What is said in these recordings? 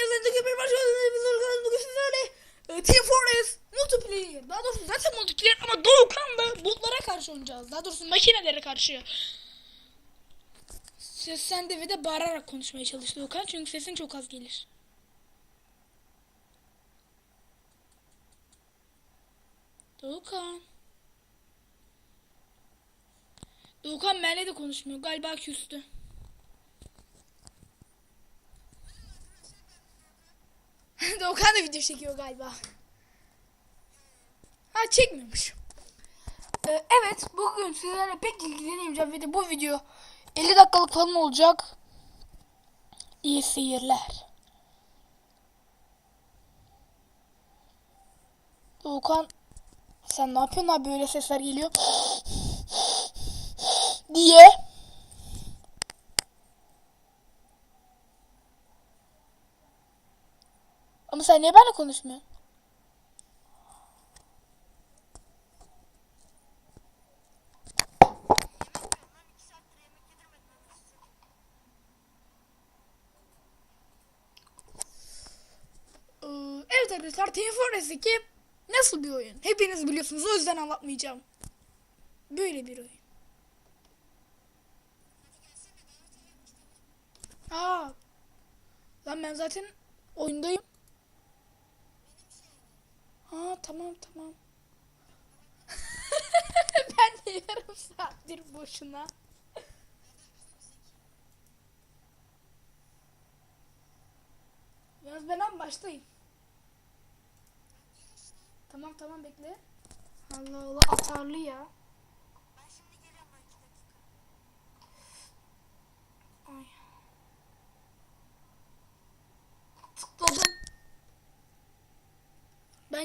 yazarında köpek başlıyoruz. Bugün sizlerle e, Team Fortress multiplayer. Daha doğrusu zaten multiplayer ama Doğukan'la botlara karşı oynayacağız. Daha doğrusu makinelere karşı. Ses sende ve de bağırarak konuşmaya çalış Doğukan. Çünkü sesin çok az gelir. Doğukan. Doğukan benimle de konuşmuyor. Galiba küstü. Doğukan da video çekiyor galiba. Ha çekmiyormuş. Ee, evet bugün sizlerle pek ilgilenemeyeceğim ve de bu video 50 dakikalık falan olacak. İyi seyirler. Doğukan sen ne yapıyorsun abi böyle sesler geliyor diye. Sen niye benimle konuşmuyorsun? Ee, Evet arkadaşlar Team Fortress 2 nasıl bir oyun? Hepiniz biliyorsunuz o yüzden anlatmayacağım. Böyle bir oyun. Aa. Lan ben zaten oyundayım. Tamam tamam. ben de yarım saattir boşuna. Yalnız ben en baştayım. Tamam tamam bekle. Allah Allah atarlı ya. Ay. Tıkladım.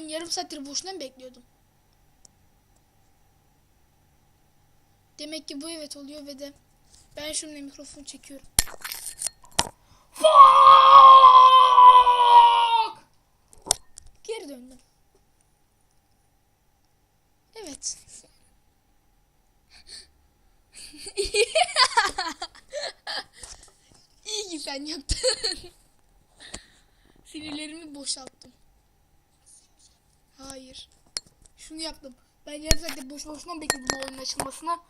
Ben yarım saattir boşuna mı bekliyordum? Demek ki bu evet oluyor ve de ben şununla mikrofon çekiyorum. Fuck! Geri döndüm. Evet. İyi ki sen yaptın. Sinirlerimi boşalttım. Hayır. Şunu yaptım. Ben yarım saattir boş boşuna bekledim o oyunun açılmasına.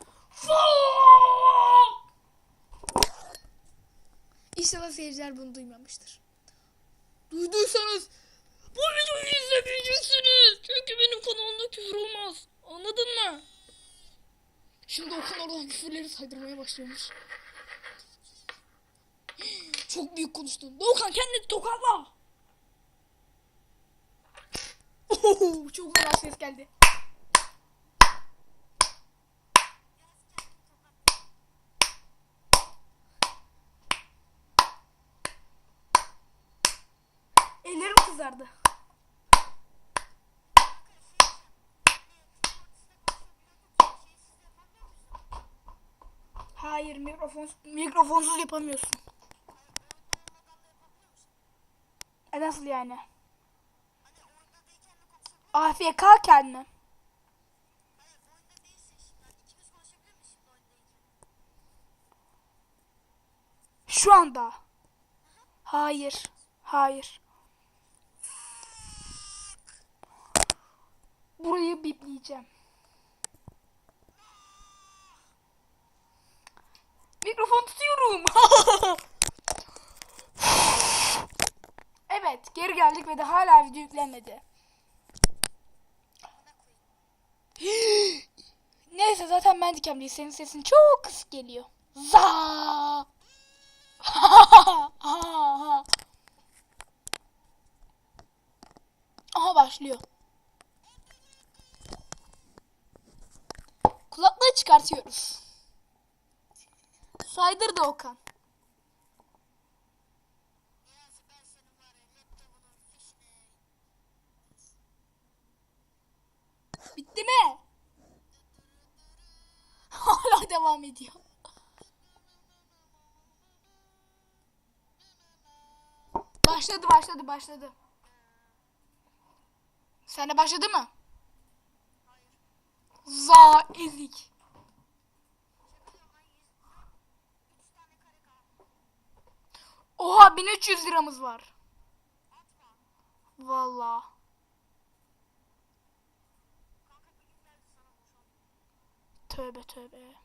İnşallah seyirciler bunu duymamıştır. Duyduysanız bu videoyu izlemeyeceksiniz. Çünkü benim kanalımda küfür olmaz. Anladın mı? Şimdi Okan oradan küfürleri saydırmaya başlıyormuş. Çok büyük konuştun. Doğukan kendini tokatla. Oho, çok güzel ses geldi. Ellerim kızardı. Hayır mikrofon mikrofonsuz yapamıyorsun. E nasıl yani? AFK kendine. Şu anda. Hayır. Hayır. Burayı bipleyeceğim. Mikrofon tutuyorum. evet, geri geldik ve de hala video yüklenmedi. Neyse zaten ben dikemliyim. Senin sesin çok kısık geliyor. Za. Aha başlıyor. Kulaklığı çıkartıyoruz. Saydır da Okan. Bitti mi? Hala devam ediyor. Başladı başladı başladı. Sen de başladı mı? Za ezik. Oha 1300 liramız var. Valla. Tövbe tövbe.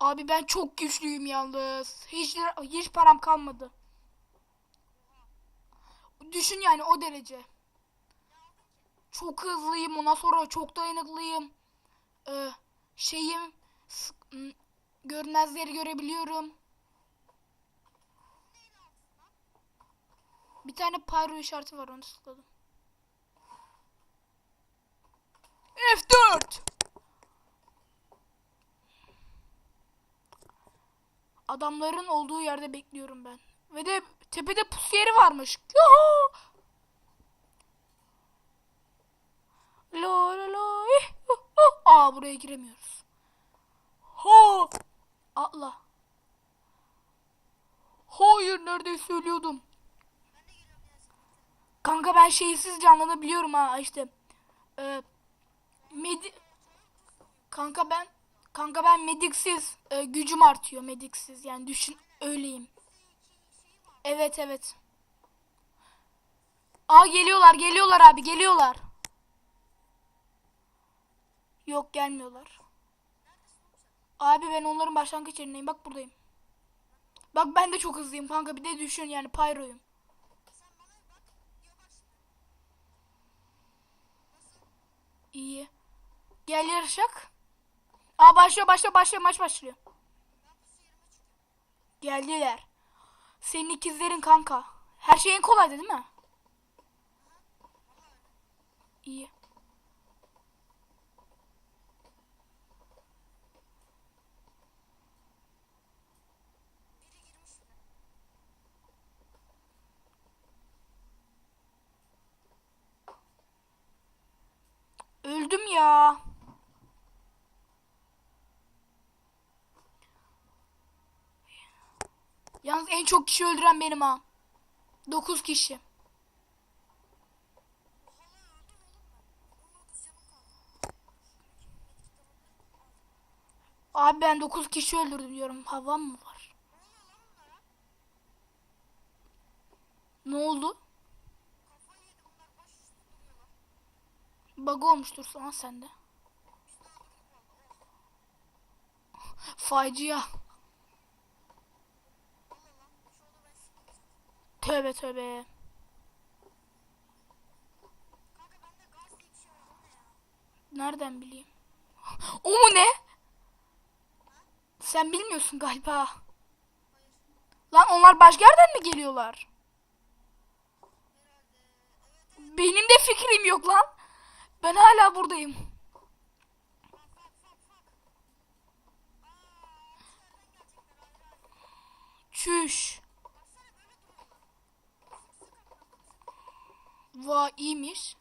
Abi ben çok güçlüyüm yalnız. Hiç hiç param kalmadı. Düşün yani o derece. Çok hızlıyım ondan sonra çok dayanıklıyım. Ee, şeyim görünmezleri görebiliyorum. Bir tane pyro işareti var onu tıkladım. F4 Adamların olduğu yerde bekliyorum ben. Ve de tepede pus yeri varmış. Yuhu! Aa buraya giremiyoruz. Ha! Atla. Hayır neredeyse ölüyordum. Kanka ben şeysiz canlanabiliyorum ha işte. Ee, medi kanka ben kanka ben mediksiz e, gücüm artıyor mediksiz yani düşün öyleyim. Evet evet. Aa geliyorlar geliyorlar abi geliyorlar. Yok gelmiyorlar. Abi ben onların başlangıç yerindeyim bak buradayım. Bak ben de çok hızlıyım kanka bir de düşün yani pyro'yum. İyi. Gel yarışak. Aa başlıyor başlıyor başlıyor maç başlıyor. Geldiler. Senin ikizlerin kanka. Her şeyin kolaydı değil mi? İyi. Öldüm ya. Yalnız en çok kişi öldüren benim ha. 9 kişi. Abi ben 9 kişi öldürdüm diyorum. Havam mı var? Ne oldu? Bug olmuştur sana sende. Facia. Tövbe tövbe. Nereden bileyim? O mu ne? Sen bilmiyorsun galiba. Lan onlar başka yerden mi geliyorlar? Benim de fikrim yok lan. Ben hala buradayım. Çüş. Va iyiymiş.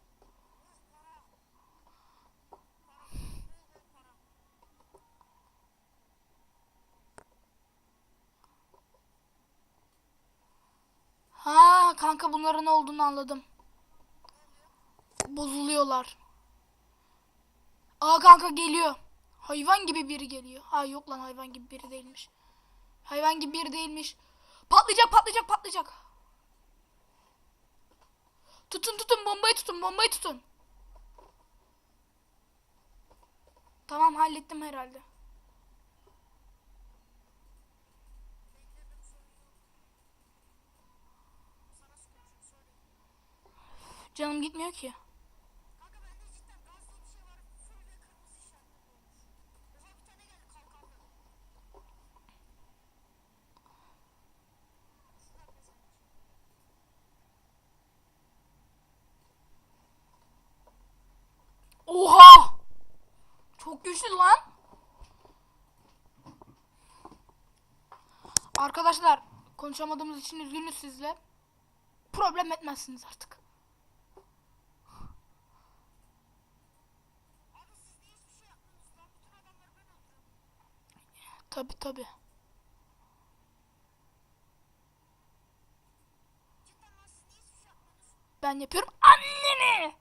Ha kanka bunların ne olduğunu anladım. Bozuluyorlar. Aa kanka geliyor. Hayvan gibi biri geliyor. Ha yok lan hayvan gibi biri değilmiş. Hayvan gibi biri değilmiş. Patlayacak patlayacak patlayacak. Tutun tutun bombayı tutun bombayı tutun. Tamam hallettim herhalde. Canım gitmiyor ki. Oha! Çok güçlü lan. Arkadaşlar konuşamadığımız için üzgünüz sizle. Problem etmezsiniz artık. Tabi tabi. Ben yapıyorum anneni.